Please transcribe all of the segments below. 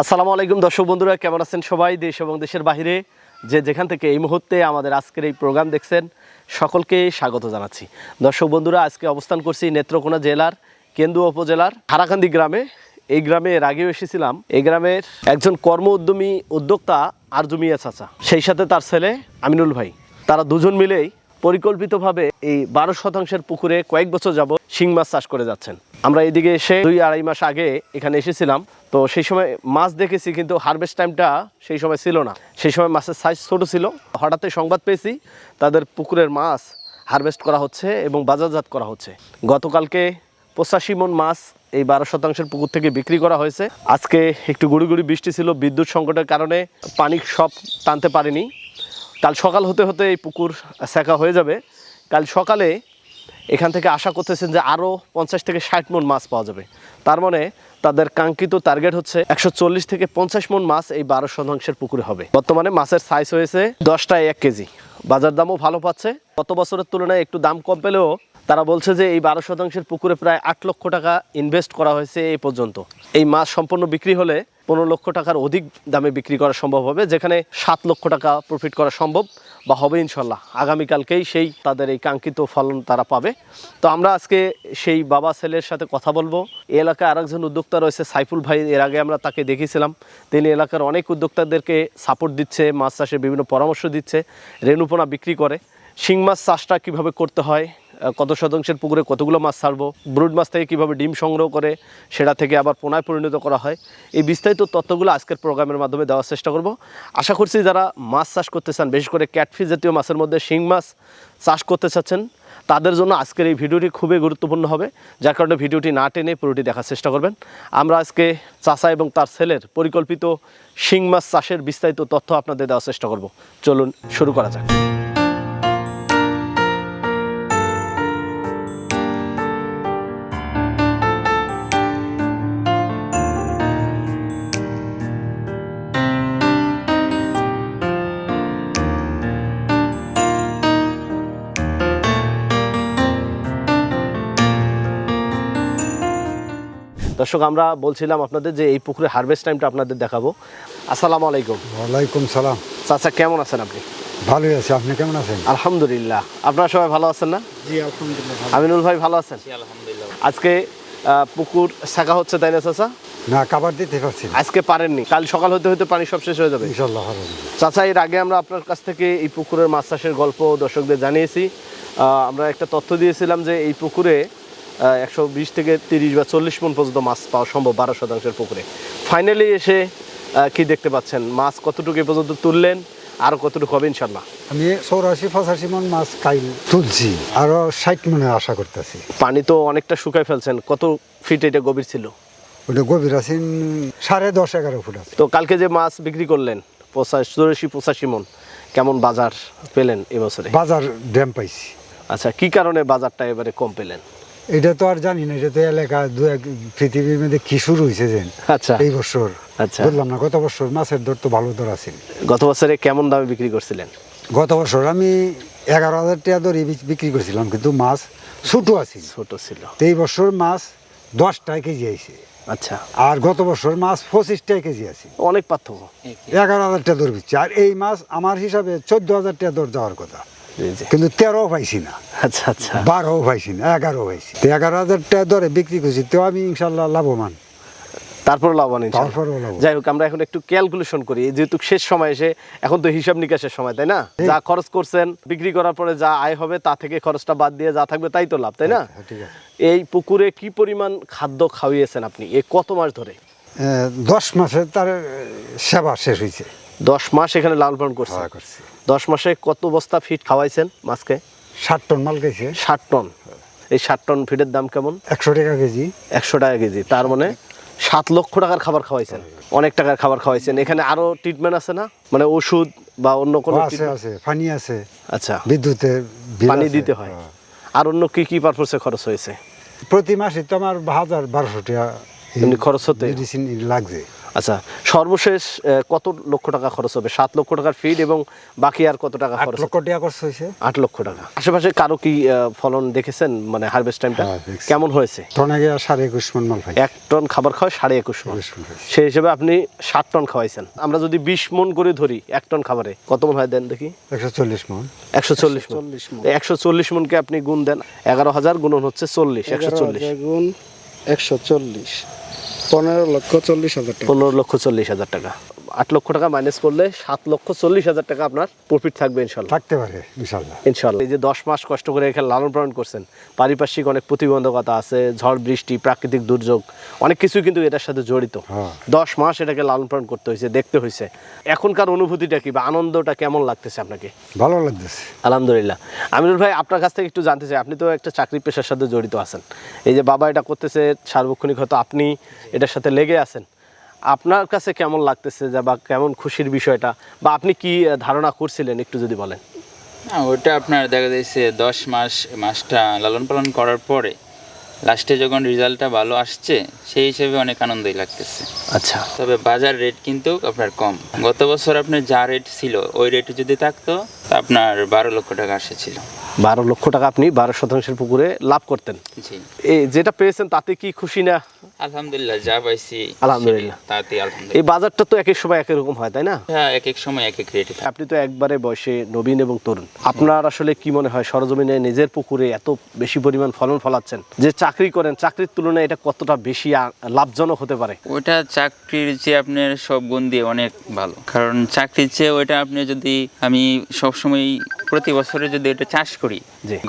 আসসালামু আলাইকুম দর্শক বন্ধুরা, কেমন আছেন সবাই? দেশ এবং দেশের বাইরে যে যেখান থেকে এই মুহূর্তে আমাদের আজকের এই প্রোগ্রাম দেখছেন, সকলকে স্বাগত জানাচ্ছি। দর্শক বন্ধুরা, আজকে অবস্থান করছি নেত্রকোনা জেলার কেন্দুয়া উপজেলার হারাকান্দি গ্রামে। এই গ্রামে এর আগেও এসেছিলাম। এই গ্রামের একজন কর্ম উদ্যমী উদ্যোক্তা আরজু মিয়া চাচা, সেই সাথে তার ছেলে আমিনুল ভাই। তারা দুজন মিলেই পরিকল্পিতভাবে এই বারো শতাংশের পুকুরে কয়েক বছর যাব শিং মাছ চাষ করে যাচ্ছেন। আমরা এদিকে এসে দুই আড়াই মাস আগে এখানে এসেছিলাম, তো সেই সময় মাছ দেখেছি, কিন্তু হারভেস্ট টাইমটা সেই সময় ছিল না। সেই সময় মাছের সাইজ ছোট ছিল। হঠাৎই সংবাদ পেয়েছি, তাদের পুকুরের মাছ হারভেস্ট করা হচ্ছে এবং বাজারজাত করা হচ্ছে। গতকালকে পঁচাশি মন মাছ এই বারো শতাংশের পুকুর থেকে বিক্রি করা হয়েছে। আজকে একটু গুড়ি গুড়ি বৃষ্টি ছিল, বিদ্যুৎ সংকটের কারণে পানি সব টানতে পারেনি। কাল সকাল হতে হতে এই পুকুর সেকা হয়ে যাবে। কাল সকালে এখান থেকে আশা করতেছেন যে আরও পঞ্চাশ থেকে ষাট মন মাছ পাওয়া যাবে। তার মানে তাদের কাঙ্ক্ষিত টার্গেট হচ্ছে একশো চল্লিশ থেকে পঞ্চাশ মন মাছ এই বারো শতাংশের পুকুরে হবে। বর্তমানে মাছের সাইজ হয়েছে দশটায় এক কেজি। বাজার দামও ভালো পাচ্ছে। গত বছরের তুলনায় একটু দাম কম পেলেও তারা বলছে যে এই বারো শতাংশের পুকুরে প্রায় আট লক্ষ টাকা ইনভেস্ট করা হয়েছে এই পর্যন্ত। এই মাছ সম্পূর্ণ বিক্রি হলে পনেরো লক্ষ টাকার অধিক দামে বিক্রি করা সম্ভব হবে, যেখানে সাত লক্ষ টাকা প্রফিট করা সম্ভব বা হবে ইনশাল্লাহ। আগামীকালকেই সেই তাদের এই কাঙ্ক্ষিত ফলন তারা পাবে। তো আমরা আজকে সেই বাবা ছেলের সাথে কথা বলব। এলাকায় আরেকজন উদ্যোক্তা রয়েছে সাইফুল ভাই, এর আগে আমরা তাকে দেখেছিলাম। তিনি এলাকার অনেক উদ্যোক্তাদেরকে সাপোর্ট দিচ্ছে, মাছ চাষে বিভিন্ন পরামর্শ দিচ্ছে, রেণুপোনা বিক্রি করে। শিং মাছ চাষটা কীভাবে করতে হয় কত শতাংশের পুকুরে কতগুলো মাছ ছাড়বো ব্রুড মাছ থেকে কীভাবে ডিম সংগ্রহ করে সেটা থেকে আবার পোনায় পরিণত করা হয়। এই বিস্তারিত তথ্যগুলো আজকের প্রোগ্রামের মাধ্যমে দেওয়ার চেষ্টা করব। আশা করছি যারা মাছ চাষ করতে চান, বিশেষ করে ক্যাটফিস জাতীয় মাছের মধ্যে শিং মাছ চাষ করতে চাচ্ছেন, তাদের জন্য আজকের এই ভিডিওটি খুবই গুরুত্বপূর্ণ হবে, যার কারণে ভিডিওটি না টেনে পুরোটি দেখার চেষ্টা করবেন। আমরা আজকে চাষা এবং তার ছেলের পরিকল্পিত শিং মাছ চাষের বিস্তারিত তথ্য আপনাদের দেওয়ার চেষ্টা করব। চলুন শুরু করা যাক। দর্শক আমরা বলছিলাম আপনাদের যে এই পুকুরে হারভেস্ট টাইমটা আপনাদের দেখাবো। আসসালামু আলাইকুম। ওয়ালাইকুম সালাম। চাচা কেমন আছেন আপনি? ভালোই আছে। আপনি কেমন আছেন? আলহামদুলিল্লাহ। আপনারা সবাই ভালো আছেন না? জি আলহামদুলিল্লাহ আমিনুল ভাই ভালো আছেন? আলহামদুলিল্লাহ। আজকে পুকুর শাখা হচ্ছে তাই না চাচা? না কাবার দিতে পারছি আজকে পারেননি। কাল সকাল হতে হতে পানি সব শেষ হয়ে যাবে। ইনশাল্লাহ হবে। চাচা এর আগে আমরা আপনার কাছ থেকে এই পুকুরের মাছ চাষের গল্প দর্শকদের জানিয়েছি। আমরা একটা তথ্য দিয়েছিলাম যে এই পুকুরে একশো বিশ থেকে তিরিশ বা চল্লিশ মন পর্যন্ত মাছ পাওয়া সম্ভব বারো শতাংশের পুকুরে। ফাইনালি এসে কি দেখতে পাচ্ছেন? মাছ কতটুকু পর্যন্ত তুললেন? আর কতটুকু হবে ইনশাল্লাহ আমি চৌরাশি পঁচাশি মন মাছ কাইল তুলছি। আরও ষাট মনে আশা করতেছি। পানি তো অনেকটা শুকায় ফেলছেন। কত ফিট এটা গভীর ছিল? ওটা গভীর আছে সাড়ে দশ এগারো ফুট আছে। তো কালকে যে মাছ বিক্রি করলেন পঁচাশি চৌরাশি পঁচাশি মন কেমন বাজার পেলেন এবছরে বাজার ড্যাম পাইছি। আচ্ছা কি কারণে বাজারটা এবারে কম পেলেন? এটা তো আর জানি না এটা তো এলাকা দু এক পৃথিবীর মধ্যে কি শুরু হয়েছে যে আচ্ছা। এই বছর। আচ্ছা। বললাম না গত বছর মাছের দর তো ভালো দর আছে। গত বছরে কেমন দামে বিক্রি করছিলেন? গত বছর আমি এগারো হাজার টাকা দরে বিক- বিক্রি করছিলাম কিন্তু মাছ ছোটো আছে। ছোট ছিল। এই বছর মাছ দশ টাকা কেজি আইছে। আচ্ছা। আর গত বছর মাছ পঁচিশ টাকা কেজি আছে। অনেক পার্থক্য। এগারো হাজার টাকা দর বিচ্ছে। আর এই মাছ আমার হিসাবে চোদ্দ হাজার টাকা দর যাওয়ার কথা। কিন্তু তেরো পাইছি না। আচ্ছা আচ্ছা। বারো পাইছি না এগারো পাইছি। তো এগারো হাজার টাকা দরে বিক্রি করছি তো আমি ইনশাল্লাহ লাভবান। তারপর লাভবান যাই হোক আমরা এখন একটু ক্যালকুলেশন করি। যেহেতু শেষ সময় এসে এখন তো হিসাব নিকাশের সময় তাই না? যা খরচ করছেন বিক্রি করার পরে যা আয় হবে তা থেকে খরচটা বাদ দিয়ে যা থাকবে তাই তো লাভ তাই না? হ্যাঁ, ঠিক আছে। এই পুকুরে কি পরিমাণ খাদ্য খাওয়িয়েছেন আপনি? এ কত মাস ধরে? দশ মাসে তার সেবা শেষ হয়েছে। দশ মাস এখানে লালন পালন করছি। দশ মাসে কত বস্তা ফিট খাওয়াইছেন মাছকে? ষাট টন মাল গেছে ষাট টন। এই ষাট টন ফিটের দাম কেমন? একশো টাকা কেজি। একশো টাকা কেজি। তার মানে সাত লক্ষ টাকার খাবার খাওয়াইছেন। অনেক টাকার খাবার খাওয়াইছেন। এখানে আরও ট্রিটমেন্ট আছে না? মানে ওষুধ বা অন্য কোনো আছে আছে। পানি আছে। আচ্ছা। বিদ্যুতের পানি দিতে হয়। হ্যাঁ। আর অন্য কি কি পারপোসে খরচ হয়েছে? প্রতি মাসে তো আমার হাজার বারোশো টাকা খরচ হতে মেডিসিন লাগছে আচ্ছা সর্বশেষ কত লক্ষ টাকা খরচ হবে? সাত লক্ষ টাকার ফিড এবং বাকি আর কত টাকা আট খরচ লক্ষ টাকা খরচ হয়েছে। আট লক্ষ টাকা। আশেপাশে কারও কি আহ, ফলন দেখেছেন? মানে হারভেস্ট টাইমটা হ্যাঁ, কেমন হয়েছে? টনে গিয়ে সাড়ে একুশ মন মাল এক টন খাবার খাওয়া সাড়ে একুশ মন। সেই হিসেবে আপনি ষাট টন খাওয়াইছেন। আমরা যদি বিশ মন করে ধরি এক টন খাবারে কত মন হয় দেন দেখি? একশো চল্লিশ মন। একশো চল্লিশ মন। একশো চল্লিশ মনকে আপনি গুণ দেন এগারো হাজার গুণন হচ্ছে চল্লিশ একশো চল্লিশ। গুণ একশো চল্লিশ। পনেরো লক্ষ চল্লিশ হাজার টাকা। পনেরো লক্ষ চল্লিশ হাজার টাকা। আট লক্ষ টাকা মাইনাস করলে সাত লক্ষ চল্লিশ হাজার টাকা আপনার প্রফিট থাকবে ইনশাল্লাহ। থাকতে পারে ইনশাল্লাহ। ইনশাল্লাহ। এই যে দশ মাস কষ্ট করে এখানে লালন পালন করছেন পারিপার্শ্বিক অনেক প্রতিবন্ধকতা আছে ঝড় বৃষ্টি প্রাকৃতিক দুর্যোগ অনেক কিছুই কিন্তু এটার সাথে জড়িত। হ্যাঁ। দশ মাস এটাকে লালন পালন করতে হয়েছে দেখতে হয়েছে। এখনকার অনুভূতিটা কি বা আনন্দটা কেমন লাগতেছে আপনাকে? ভালো লাগতেছে। আলহামদুলিল্লাহ। আমিরুল ভাই আপনার কাছ থেকে একটু জানতে চাই আপনি তো একটা চাকরি পেশার সাথে জড়িত আছেন। এই যে বাবা এটা করতেছে সার্বক্ষণিক হয়তো আপনি এটার সাথে লেগে আছেন আপনার কাছে কেমন লাগতেছে যে বা কেমন খুশির বিষয়টা? বা আপনি কি ধারণা করছিলেন একটু যদি বলেন? ওটা আপনার দেখা যাচ্ছে দশ মাস মাসটা লালন পালন করার পরে লাস্টে যখন রেজাল্টটা ভালো আসছে সেই হিসেবে অনেক আনন্দই লাগতেছে। আচ্ছা। তবে বাজার রেট কিন্তু আপনার কম। গত বছর আপনার যা রেট ছিল ওই রেটে যদি থাকতো আপনার বারো লক্ষ টাকা আসেছিল। বারো লক্ষ টাকা আপনি বারো শতাংশের পুকুরে লাভ করতেন। এই যেটা পেয়েছেন তাতে কি খুশি না? আলহামদুলিল্লাহ যা পাইছি আলহামদুলিল্লাহ। তাতে এই বাজারটা তো এক এক সময় এক রকম হয় তাই না? হ্যাঁ এক এক সময় এক এক রেটে আপনি তো একবারে বয়সে নবীন এবং তরুণ। আপনার আসলে কি মনে হয় সরজমিনে নিজের পুকুরে এত বেশি পরিমাণ ফলন ফলাচ্ছেন? যে চাকরি করেন চাকরির তুলনায় এটা কতটা বেশি লাভজনক হতে পারে? ওইটা চাকরির চেয়ে আপনার সব গুণ দিয়ে অনেক ভালো। কারণ চাকরির চেয়ে ওইটা আপনি যদি আমি সবসময় প্রতি বছরে যদি এটা চাষ করি।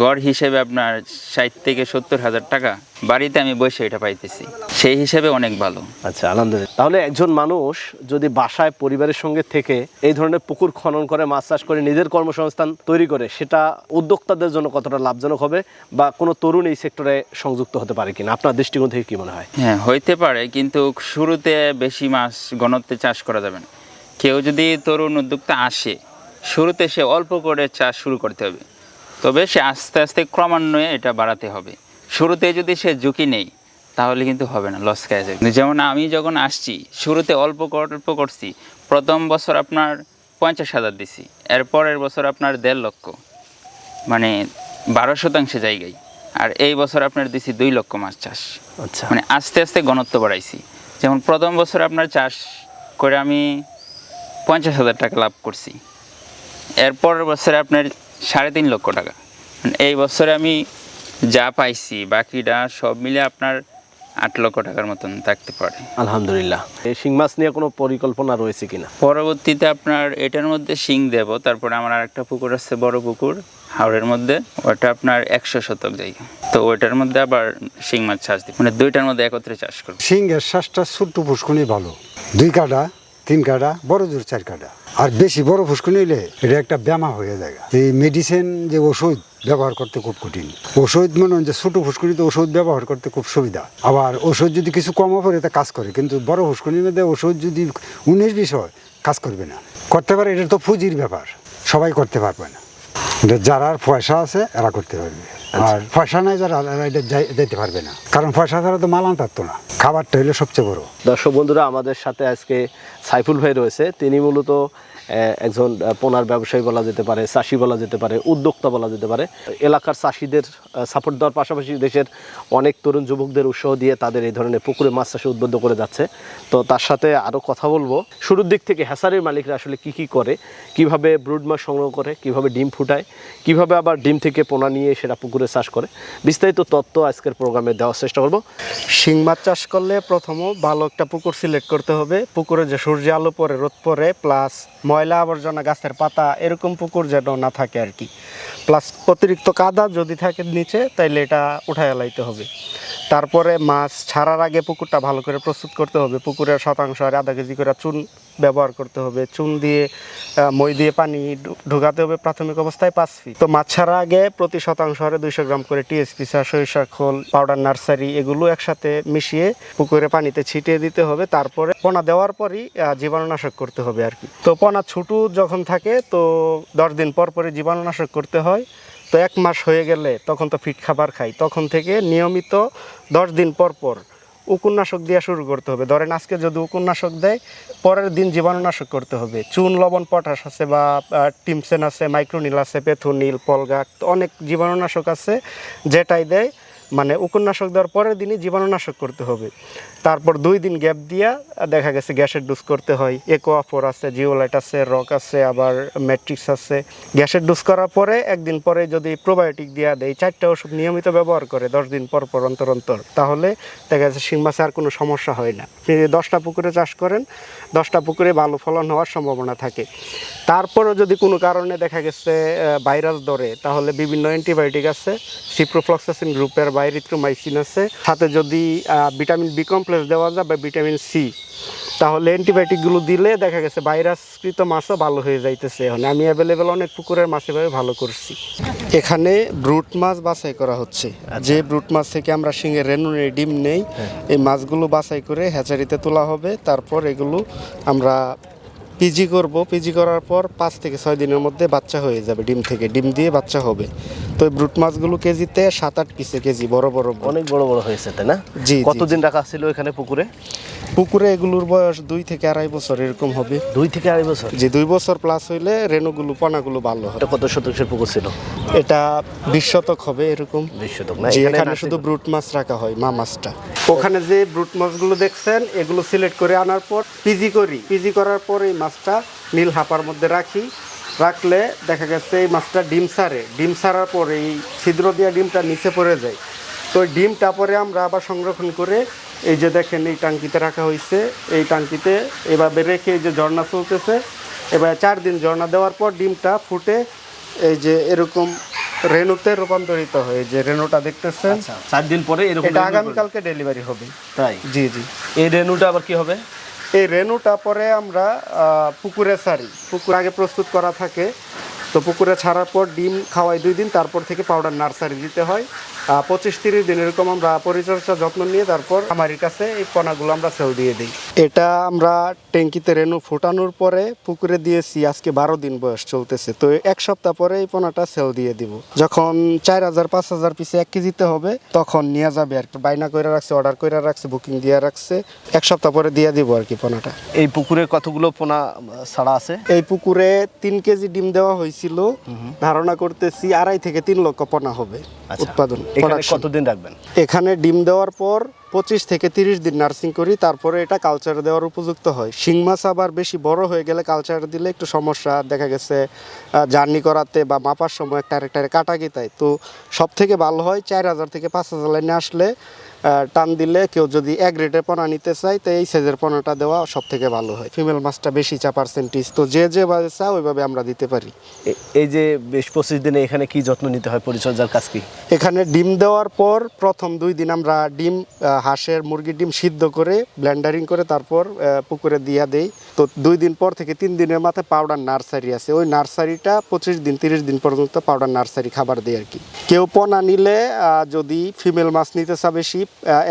গড় হিসেবে আপনার ষাট থেকে সত্তর হাজার টাকা বাড়িতে আমি বসে এটা পাইতেছি। সেই হিসেবে অনেক ভালো। আচ্ছা আলহামদুলিল্লাহ। তাহলে একজন মানুষ যদি বাসায় পরিবারের সঙ্গে থেকে এই ধরনের পুকুর খনন করে মাছ চাষ করে নিজের কর্মসংস্থান তৈরি করে সেটা উদ্যোক্তাদের জন্য কতটা লাভজনক হবে বা কোনো তরুণ এই সেক্টরে সংযুক্ত হতে পারে কিনা? আপনার দৃষ্টিকোণ থেকে কি মনে হয়? হ্যাঁ হইতে পারে কিন্তু শুরুতে বেশি মাছ ঘনত্বে চাষ করা যাবে না। কেউ যদি তরুণ উদ্যোক্তা আসে শুরুতে সে অল্প করে চাষ শুরু করতে হবে। তবে সে আস্তে আস্তে ক্রমান্বয়ে এটা বাড়াতে হবে। শুরুতে যদি সে ঝুঁকি নেই তাহলে কিন্তু হবে না লস খেয়ে যাবে। যেমন আমি যখন আসছি শুরুতে অল্প অল্প করছি প্রথম বছর আপনার পঞ্চাশ হাজার দিছি এর পরের বছর আপনার দেড় লক্ষ মানে বারো শতাংশ জায়গায় আর এই বছর আপনার দিছি দুই লক্ষ মাছ চাষ। আচ্ছা। মানে আস্তে আস্তে ঘনত্ব বাড়াইছি। যেমন প্রথম বছর আপনার চাষ করে আমি পঞ্চাশ হাজার টাকা লাভ করছি এরপরের বছরে আপনার সাড়ে তিন লক্ষ টাকা। মানে এই বছরে আমি যা পাইছি বাকিটা সব মিলে আপনার আট লক্ষ টাকার মতন থাকতে পারে। আলহামদুলিল্লাহ। এই শিং মাছ নিয়ে কোনো পরিকল্পনা রয়েছে কিনা? পরবর্তীতে আপনার এটার মধ্যে শিং দেব তারপরে আমার আরেকটা পুকুর আছে বড় পুকুর হাওড়ের মধ্যে। ওটা আপনার একশো শতক জায়গা। তো ওইটার মধ্যে আবার শিং মাছ চাষ দিই মানে দুইটার মধ্যে একত্রে চাষ করব। সিংহের শ্বাসটা ছোট্ট ফুসকুনি ভালো। দুই কাটা তিন কাটা বড় জোর চার কাটা আর বেশি বড় ফুসকুনি নিলে এটা একটা ব্যামা হয়ে যায় এই মেডিসিন যে ওষুধ ব্যবহার করতে খুব কঠিন। ওষুধ মনে হয় যে ছোটো ফুসকুনিতে ওষুধ ব্যবহার করতে খুব সুবিধা। আবার ওষুধ যদি কিছু কমও পড়ে তা কাজ করে। কিন্তু বড় ফুসকুনির মধ্যে ওষুধ যদি উনিশ, বিশ হয়, কাজ করবে না। করতে পারে, এটা তো ফুজির ব্যাপার। সবাই করতে পারবে না। যারা পয়সা আছে এরা করতে পারবে। আর পয়সা নাই যারা এটা যেতে পারবে না। কারণ পয়সা ছাড়া তো মাল থাকতো না। খাবারটা হলো সবচেয়ে বড়। দর্শক বন্ধুরা আমাদের সাথে আজকে সাইফুল ভাই রয়েছে। তিনি মূলত একজন পোনার ব্যবসায়ী বলা যেতে পারে, চাষি বলা যেতে পারে, উদ্যোক্তা বলা যেতে পারে। এলাকার চাষিদের সাপোর্ট দেওয়ার পাশাপাশি দেশের অনেক তরুণ যুবকদের উৎসাহ দিয়ে তাদের এই ধরনের পুকুরে মাছ চাষে উদ্বুদ্ধ করে যাচ্ছে। তো তার সাথে আরও কথা বলব। শুরুর দিক থেকে হ্যাসারির মালিকরা আসলে কি কি করে, কীভাবে ব্রুড মাছ সংগ্রহ করে, কীভাবে ডিম ফুটায়, কীভাবে আবার ডিম থেকে পোনা নিয়ে সেটা পুকুরে চাষ করে, বিস্তারিত তথ্য আজকের প্রোগ্রামে দেওয়ার চেষ্টা করব। শিং মাছ চাষ করলে প্রথম ভালো একটা পুকুর সিলেক্ট করতে হবে। পুকুরে যে সূর্য আলো পরে রোদ পরে প্লাস ময়লা আবর্জনা, গাছের পাতা, এরকম পুকুর যেন না থাকে আর কি। প্লাস অতিরিক্ত কাদা যদি থাকে নিচে, তাইলে এটা উঠায় লাইতে হবে। তারপরে মাছ ছাড়ার আগে পুকুরটা ভালো করে প্রস্তুত করতে হবে। পুকুরের শতাংশ আর আধা কেজি করে চুন ব্যবহার করতে হবে। চুন দিয়ে মই দিয়ে পানি ঢুকাতে হবে প্রাথমিক অবস্থায় পাঁচ ফিট তো মাছ ছাড়া আগে প্রতি শতাংশ হারে দুইশো গ্রাম করে টিএসপি সার সরিষা, খোল পাউডার নার্সারি এগুলো একসাথে মিশিয়ে পুকুরে পানিতে ছিটিয়ে দিতে হবে। তারপরে পোনা দেওয়ার পরই জীবাণুনাশক করতে হবে আর কি। তো পোনা ছুটু যখন থাকে, তো দশ দিন পর পরে জীবাণুনাশক করতে হয়। তো এক মাস হয়ে গেলে তখন তো ফিট খাবার খাই। তখন থেকে নিয়মিত দশ দিন পর পর উকুন্নাশক দিয়ে শুরু করতে হবে। ধরেন আজকে যদি উকুন্নাশক দেয়, পরের দিন জীবাণুনাশক করতে হবে। চুন, লবণ, পটাশ আছে বা টিমসেন আছে, মাইক্রোনিল আছে, পেথুনিল, পলগাক, অনেক জীবাণুনাশক আছে যেটাই দেয় মানে উপন্যাসক দেওয়ার পরের দিনই জীবাণুনাশক করতে হবে। তারপর দুই দিন গ্যাপ দিয়া দেখা গেছে গ্যাসের ডোজ করতে হয়। একোয়াফোর আছে, জিওলাইট আছে, রক আছে, আবার ম্যাট্রিক্স আছে। গ্যাসের ডোজ করার পরে একদিন পরে যদি প্রোবায়োটিক দিয়া দেয়, চারটা ওষুধ নিয়মিত ব্যবহার করে দশ দিন পর পর অন্তর অন্তর, তাহলে দেখা যাচ্ছে শিং মাছে আর কোনো সমস্যা হয় না। যদি দশটা পুকুরে চাষ করেন, দশটা পুকুরে ভালো ফলন হওয়ার সম্ভাবনা থাকে। তারপরও যদি কোনো কারণে দেখা গেছে ভাইরাস ধরে, তাহলে বিভিন্ন অ্যান্টিবায়োটিক আছে সিপ্রোফ্লক্সাসিন গ্রুপের বা এরিথ্রোমাইসিন আছে। সাথে যদি ভিটামিন বি কমপ্লেক্স দেওয়া যায় বা ভিটামিন সি তাহলে অ্যান্টিবায়োটিকগুলো দিলে দেখা গেছে ভাইরাসকৃত মাছও ভালো হয়ে যাইতেছে এখন। আমি অ্যাভেলেবেল অনেক পুকুরের মাছ এভাবে ভালো করছি। এখানে ব্রুট মাছ বাছাই করা হচ্ছে। যে ব্রুট মাছ থেকে আমরা শিঙের রেনুনের ডিম নেই, এই মাছগুলো বাছাই করে হ্যাচারিতে তোলা হবে। তারপর এগুলো আমরা পিজি করব। পিজি করার পর পাঁচ থেকে ছয় দিনের মধ্যে বাচ্চা হয়ে যাবে ডিম থেকে। ডিম দিয়ে বাচ্চা হবে। তো ব্রুট মাছগুলো কেজিতে সাত আট পিসে কেজি বড় বড় অনেক বড় বড় হয়েছে তাই না? জি, জি, কতদিন রাখা ছিল এখানে পুকুরে? পুকুরে এগুলোর বয়স দুই থেকে আড়াই বছর এরকম হবে। দুই থেকে আড়াই বছর? যে দুই বছর প্লাস হইলে রেণুগুলো পোনাগুলো ভালো হয় এটা কত শতাংশের পুকুর ছিল? এটা বিশ শতক হবে এরকম। বিশ শতক না? জি, এখানে শুধু ব্রুট মাছ রাখা হয় মা মাছটা। ওখানে যে ব্রুট মাছগুলো দেখছেন এগুলো সিলেক্ট করে আনার পর পিজি করি। পিজি করার পর এই মাছটা নীল হাপার মধ্যে রাখি। রাখলে দেখা গেছে এই মাছটা ডিম সারে। ডিম সারার পর এই ছিদ্র দিয়া ডিমটা নিচে পড়ে যায়। তো ওই ডিমটা পরে আমরা আবার সংরক্ষণ করে এই যে দেখেন এই টাঙ্কিতে রাখা হয়েছে এই টাঙ্কিতে এভাবে রেখে এই যে ঝর্ণা চলতেছে। এবার চার দিন ঝর্ণা দেওয়ার পর ডিমটা ফুটে এই যে এরকম রেণুতে রূপান্তরিত হয়। এই যে রেণুটা দেখতেছেন। আচ্ছা, চার দিন পরে এরকম আগামীকালকে ডেলিভারি হবে। তাই? জি জি। এই রেনুটা আবার কি হবে? এই রেণুটা পরে আমরা পুকুরে ছাড়ি। পুকুর আগে প্রস্তুত করা থাকে। তো পুকুরে ছাড়ার পর ডিম খাওয়াই দুই দিন, তারপর থেকে পাউডার নার্সারি দিতে হয়। পঁচিশ তিরিশ দিন এরকম আমরা পরিচর্যা যত্ন নিয়ে তারপর আমাদের কাছে এই পোনাগুলো আমরা সেল দিয়ে দিই। এটা আমরা ট্যাঙ্কিতে রেনু ফোটানোর পরে পুকুরে দিয়েছি আজকে বারো দিন বয়স চলতেছে। তো এক সপ্তাহ পরে এই পোনাটা সেল দিয়ে দিব। যখন চার হাজার পাঁচ হাজার পিসে এক কেজিতে হবে তখন নিয়ে যাবে আর কি। বাইনা করে রাখছে অর্ডার করে রাখছে বুকিং দিয়ে রাখছে এক সপ্তাহ পরে দিয়ে দিব আর কি পোনাটা। এই পুকুরে কতগুলো পোনা ছাড়া আছে? এই পুকুরে তিন কেজি ডিম দেওয়া হয়েছিল। ধারণা করতেছি আড়াই থেকে তিন লক্ষ পোনা হবে আচ্ছা। উৎপাদন। এখানে কতদিন রাখবেন? এখানে ডিম দেওয়ার পর পঁচিশ থেকে তিরিশ দিন নার্সিং করি তারপরে এটা কালচার দেওয়ার উপযুক্ত হয়। শিং মাছ আবার বেশি বড় হয়ে গেলে কালচার দিলে একটু সমস্যা দেখা গেছে জার্নি করাতে বা মাপার সময় একটা আরেকটা কাটা গেতায়। তো সব থেকে ভালো হয় চার হাজার থেকে পাঁচ হাজার লাইনে আসলে টান দিলে কেউ যদি এক রেটের পোনা নিতে চায় তো এই সাইজের পোনাটা দেওয়া সব থেকে ভালো হয়। ফিমেল মাছটা বেশি চা পার্সেন্টেজ তো যে যেভাবে চা ওইভাবে আমরা দিতে পারি। এই যে বেশ পঁচিশ দিনে এখানে কি যত্ন নিতে হয় পরিচর্যার কাজ কি? এখানে ডিম দেওয়ার পর প্রথম দুই দিন আমরা ডিম হাঁসের মুরগির ডিম সিদ্ধ করে ব্ল্যান্ডারিং করে তারপর পুকুরে দিয়া দেই। তো দুই দিন পর থেকে তিন দিনের মাথায় পাউডার নার্সারি আছে। ওই নার্সারিটা পঁচিশ দিন, তিরিশ দিন পর্যন্ত পাউডার নার্সারি খাবার দেয় আর কি। কেউ পোনা নিলে যদি ফিমেল মাছ নিতে চা বেশি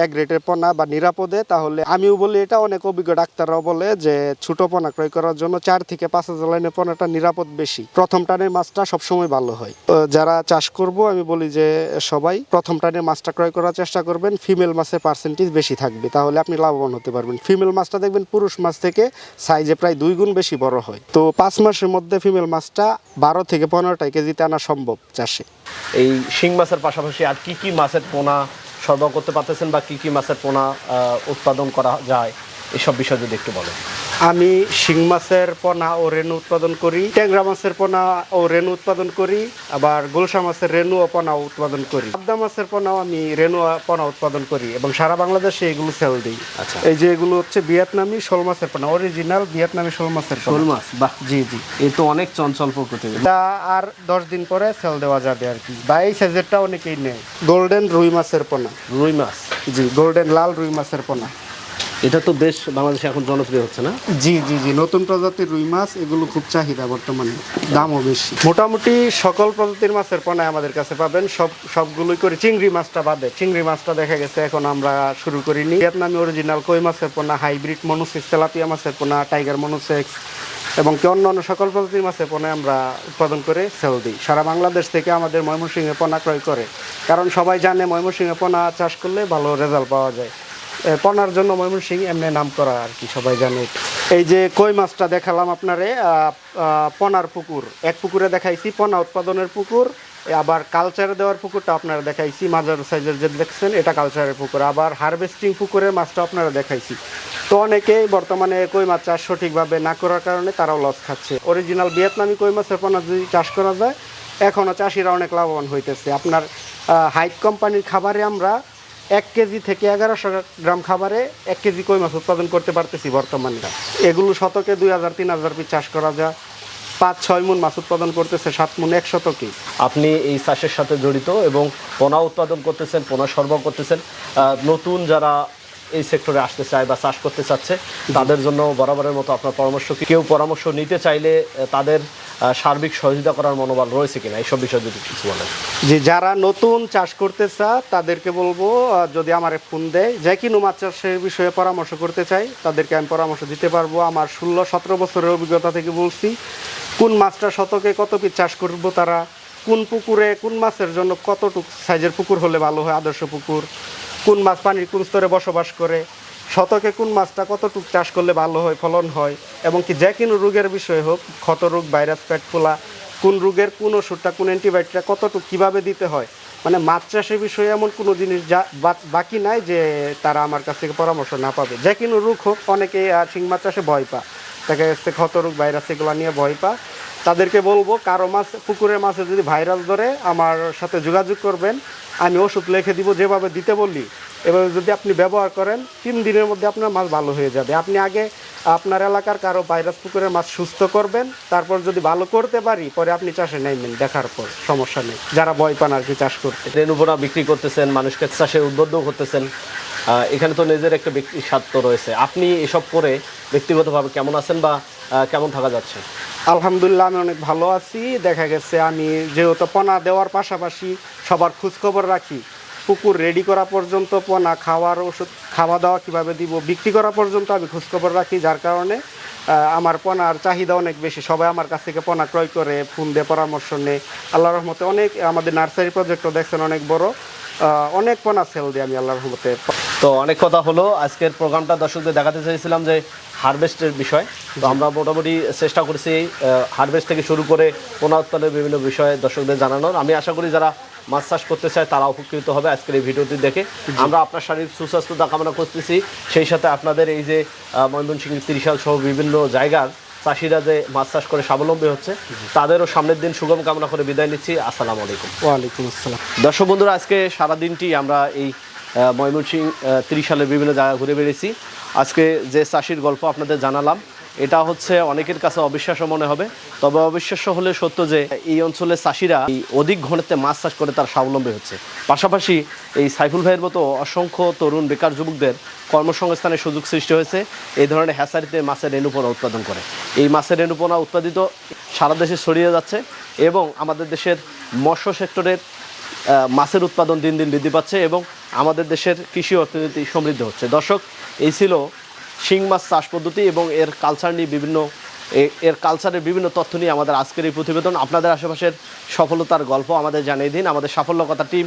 এক রেটের পোনা বা নিরাপদে, তাহলে আমিও বলি এটা অনেক অভিজ্ঞ ডাক্তাররাও বলে যে ছোট পোনা ক্রয় করার জন্য চার থেকে পাঁচ হাজার লাইনের পোনাটা নিরাপদ বেশি। প্রথম টানের মাছটা সবসময় ভালো হয়। যারা চাষ করব, আমি বলি যে সবাই প্রথম টানের মাছটা ক্রয় করার চেষ্টা করবেন। ফিমেল মাছের পার্সেন্টেজ বেশি থাকবে, তাহলে আপনি লাভবান হতে পারবেন। ফিমেল মাছটা দেখবেন পুরুষ মাছ থেকে সাইজে প্রায় দুই গুণ বেশি বড় হয়। তো পাঁচ মাসের মধ্যে ফিমেল মাছটা বারো থেকে পনেরোটা কেজিতে আনা সম্ভব চাষে। এই শিং মাছের পাশাপাশি আর কি কি মাছের পোনা সরবরাহ করতে পারতেছেন বা কি কি মাছের পোনা উৎপাদন করা যায়? এসব বিষয় যদি একটু বলেন। আমি শিং মাছের পোনা ও রেণু উৎপাদন করি ট্যাংরা মাছের পোনা ও রেণু উৎপাদন করি আবার গোলসা মাছের রেণু ও পোনা উৎপাদন করি। পাবদা মাছের পোনাও আমি রেণু ও পোনা উৎপাদন করি এবং সারা বাংলাদেশে এগুলো সেল দিই। আচ্ছা। এই যে এগুলো হচ্ছে ভিয়েতনামি শোল মাছের পোনা অরিজিনাল ভিয়েতনামি শোল মাছের পোনা। শোল মাছ? বাহ। জি জি। এ তো অনেক চঞ্চল প্রকৃতি। এটা আর দশ দিন পরে সেল দেওয়া যাবে আর কি। বা এই সাইজেরটা অনেকেই নেয়। গোল্ডেন রুই মাছের পোনা। রুই মাছ? জি গোল্ডেন লাল রুই মাছের পোনা। এটা তো বেশ বাংলাদেশে এখন জনপ্রিয় হচ্ছে না? জি জি জি। নতুন প্রজাতির রুই মাছ এগুলো খুব চাহিদা বর্তমানে। দামও বেশি। মোটামুটি সকল প্রজাতির মাছের পোনায় আমাদের কাছে পাবেন। সব সবগুলোই করে চিংড়ি মাছটা বাদে। চিংড়ি মাছটা দেখা গেছে এখন আমরা শুরু করিনি। ভিয়েতনামি অরিজিনাল কই মাছের পোনা হাইব্রিড মনুসেক্স তেলাপিয়া মাছের পোনা টাইগার মনুসেক্স এবং কি অন্য অন্য সকল প্রজাতির মাছের পোনা আমরা উৎপাদন করে সেল দিই। সারা বাংলাদেশ থেকে আমাদের ময়মনসিংহে পোনা ক্রয় করে। কারণ সবাই জানে ময়মনসিংহে পোনা চাষ করলে ভালো রেজাল্ট পাওয়া যায়। পনার জন্য ময়মনসিং এমনি নাম করা আর কি, সবাই জানে। এই যে কই মাছটা দেখালাম আপনারে পনার পুকুর। এক পুকুরে দেখাইছি, পনা উৎপাদনের পুকুর আবার কালচারে দেওয়ার পুকুরটা আপনারা দেখাইছি মাজার সাইজের যে দেখছেন, এটা কালচারের পুকুর। আবার হারভেস্টিং পুকুরের মাছটা আপনারা দেখাইছি। তো অনেকেই বর্তমানে কই মাছ চাষ সঠিকভাবে না করার কারণে তারাও লস খাচ্ছে। অরিজিনাল ভিয়েতনামি কই মাছের পোনা যদি চাষ করা যায় এখনও চাষিরা অনেক লাভবান হইতেছে। আপনার হাইট কোম্পানির খাবারে আমরা এক কেজি থেকে এগারোশো গ্রাম খাবারে এক কেজি কই মাছ উৎপাদন করতে পারতেছি বর্তমানে। এগুলো শতকে দুই হাজার, তিন হাজার পিস চাষ করা যায়। পাঁচ, ছয় মন মাছ উৎপাদন করতেছে, সাত মন, এক শতকে। আপনি এই চাষের সাথে জড়িত এবং পোনা উৎপাদন করতেছেন, পোনা সরবরাহ করতেছেন। নতুন যারা এই সেক্টরে আসতে চায় বা চাষ করতে চাচ্ছে, তাদের জন্য বরাবরের মতো আপনার পরামর্শ কি? কেউ পরামর্শ নিতে চাইলে তাদের সার্বিক সহযোগিতা করার মনোবল রয়েছে কিনা? এইসব বিষয়ে যদি কিছু বলেন। যে যারা নতুন চাষ করতে চা তাদেরকে বলব যদি আমার ফোন দেয়, যে কিনো মাছ চাষের বিষয়ে পরামর্শ করতে চাই, তাদেরকে আমি পরামর্শ দিতে পারব। আমার ষোলো সতেরো বছরের অভিজ্ঞতা থেকে বলছি, কোন মাছটা শতকে কত পিস চাষ করব তারা, কোন পুকুরে কোন মাছের জন্য কতটুক সাইজের পুকুর হলে ভালো হয়, আদর্শ পুকুর কোন মাছ পানির কোন স্তরে বসবাস করে, শতকে কোন মাছটা কতটুক চাষ করলে ভালো হয়, ফলন হয়, এবং কি যে কোনো রোগের বিষয়ে হোক, ক্ষত রোগ, ভাইরাস, পেট ফোলা, কোন রোগের কোন ওষুধটা, কোন অ্যান্টিবায়োটিকটা কতটুকু কীভাবে দিতে হয় মানে মাছ চাষের বিষয়ে এমন কোনো জিনিস যা বাকি নাই যে তারা আমার কাছ থেকে পরামর্শ না পাবে। যে কোনো রোগ হোক অনেকে শিং মাছ চাষে ভয় পা তাকে ক্ষত রোগ, ভাইরাস, এগুলো নিয়ে ভয় পা তাদেরকে বলব, কারও মাছ পুকুরের মাছে যদি ভাইরাস ধরে, আমার সাথে যোগাযোগ করবেন, আমি ওষুধ লিখে দিব, যেভাবে দিতে বললি। এভাবে যদি আপনি ব্যবহার করেন, তিন দিনের মধ্যে আপনার মাছ ভালো হয়ে যাবে। আপনি আগে আপনার এলাকার কারও ভাইরাস পুকুরের মাছ সুস্থ করবেন, তারপর যদি ভালো করতে পারি, পরে আপনি চাষে নাইবেন দেখার পর, সমস্যা নেই। যারা ভয় পান আর কি চাষ করতে। রেণুপোনা বিক্রি করতেছেন মানুষকে চাষে উদ্বুদ্ধ করতেছেন। এখানে তো নিজের একটা ব্যক্তি স্বার্থ রয়েছে। আপনি এসব করে ব্যক্তিগতভাবে কেমন আছেন বা কেমন থাকা যাচ্ছে? আলহামদুলিল্লাহ, আমি অনেক ভালো আছি। দেখা গেছে আমি যেহেতু পোনা দেওয়ার পাশাপাশি সবার খোঁজখবর রাখি। পুকুর রেডি করা পর্যন্ত, পোনা খাওয়ার ওষুধ, খাওয়া দাওয়া কীভাবে দিব, বিক্রি করা পর্যন্ত আমি খোঁজখবর রাখি, যার কারণে আমার পোনার চাহিদা অনেক বেশি। সবাই আমার কাছ থেকে পোনা ক্রয় করে, ফোন দিয়ে পরামর্শ নেয়। আল্লাহ রহমতে অনেক আমাদের নার্সারি প্রজেক্টও দেখছেন, অনেক বড়। অনেক পোনা সেল দিই আমি আল্লাহ রহমতে তো অনেক কথা হলো। আজকের প্রোগ্রামটা দর্শকদের দেখাতে চাইছিলাম যে হারভেস্টের বিষয়। তো আমরা মোটামুটি চেষ্টা করছি হারভেস্ট থেকে শুরু করে পোনা উৎপাদনের বিভিন্ন বিষয়ে দর্শকদের জানানোর। আমি আশা করি যারা মাছ চাষ করতে চায় তারা উপকৃত হবে আজকের এই ভিডিওটি দেখে। আমরা আপনার শারীরিক সুস্বাস্থ্যতা কামনা করতেছি। সেই সাথে আপনাদের এই যে ময়মনসিংহ ত্রিশাল সহ বিভিন্ন জায়গার চাষিরা যে মাছ চাষ করে স্বাবলম্বী হচ্ছে তাদেরও সামনের দিন সুগম কামনা করে বিদায় নিচ্ছি। আসসালামু আলাইকুম। ওয়ালাইকুম আসসালাম। দর্শক বন্ধুরা আজকে সারা দিনটি আমরা এই ময়মনসিং ময়মনসিংহ ত্রিশ সালের বিভিন্ন জায়গা ঘুরে বেড়েছি। আজকে যে চাষির গল্প আপনাদের জানালাম এটা হচ্ছে অনেকের কাছে অবিশ্বাস্য মনে হবে, তবে অবিশ্বাস্য হলে সত্য যে এই অঞ্চলের চাষিরা এই অধিক ঘনত্বে মাছ চাষ করে তার স্বাবলম্বী হচ্ছে। পাশাপাশি এই সাইফুল ভাইয়ের মতো অসংখ্য তরুণ বেকার যুবকদের কর্মসংস্থানের সুযোগ সৃষ্টি হয়েছে, এই ধরনের হ্যাসারিতে মাছের রেণুপোনা উৎপাদন করে। এই মাছের রেণুপোনা উৎপাদিত সারা দেশে ছড়িয়ে যাচ্ছে এবং আমাদের দেশের মৎস্য সেক্টরের মাছের উৎপাদন দিন দিন বৃদ্ধি পাচ্ছে এবং আমাদের দেশের কৃষি অর্থনীতি সমৃদ্ধ হচ্ছে। দর্শক, এই ছিল শিং মাছ চাষ পদ্ধতি এবং এর কালচার নিয়ে বিভিন্ন এর কালচারের বিভিন্ন তথ্য নিয়ে আমাদের আজকের এই প্রতিবেদন। আপনাদের আশেপাশের সফলতার গল্প আমাদের জানিয়ে দিন। আমাদের সাফল্য কথা টিম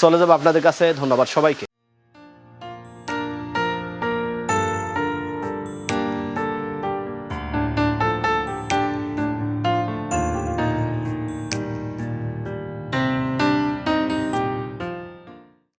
চলে যাবে আপনাদের কাছে। ধন্যবাদ সবাইকে।